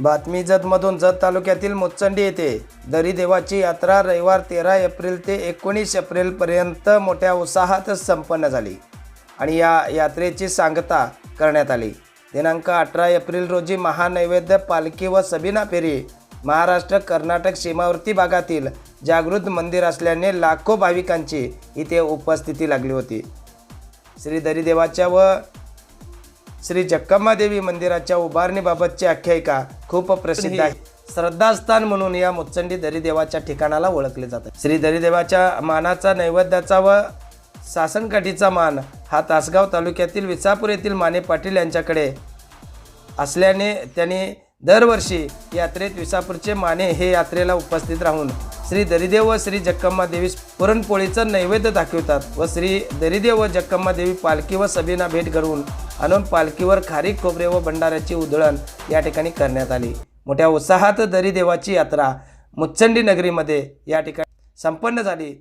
बातमी जतमधून जत तालुक्यातील मुचंडी येथे दरीदेवाची यात्रा रविवार तेरा एप्रिल ते एकोणीस एप्रिलपर्यंत मोठ्या उत्साहात संपन्न झाली आणि या यात्रेची सांगता करण्यात आली. दिनांक अठरा एप्रिल रोजी महानैवेद्य पालखी व सबिना फेरी महाराष्ट्र कर्नाटक सीमावर्ती भागातील जागृत मंदिर असल्याने लाखो भाविकांची इथे उपस्थिती लागली होती. श्री दरिदेवाच्या व श्री जक्कम्मादेवी मंदिराच्या उभारणीबाबतची आख्यायिका खूप प्रसिद्ध आहे. श्रद्धास्थान म्हणून या मुचंडी दरिदेवाच्या ठिकाणाला ओळखले जाते श्री दरिदेवाच्या मानाचा नैवेद्याचा व सासनकाठीचा मान हा तासगाव तालुक्यातील विसापूर येथील माने पाटील यांच्याकडे असल्याने त्यांनी दरवर्षी यात्रेत विसापूरचे माने हे यात्रेला उपस्थित राहून श्री दरिदेव व श्री जक्कम्मा देवीस पुरणपोळीचं नैवेद्य दाखवतात व श्री दरिदेव व जक्कम्मा देवी पालखी व सभेना भेट घडवून आणून पालखीवर खारीक खोबरे व भंडाऱ्याची उधळण या ठिकाणी करण्यात आली. मोठ्या उत्साहात दरीदेवाची यात्रा मुच्चंडी नगरीमध्ये या ठिकाणी संपन्न झाली.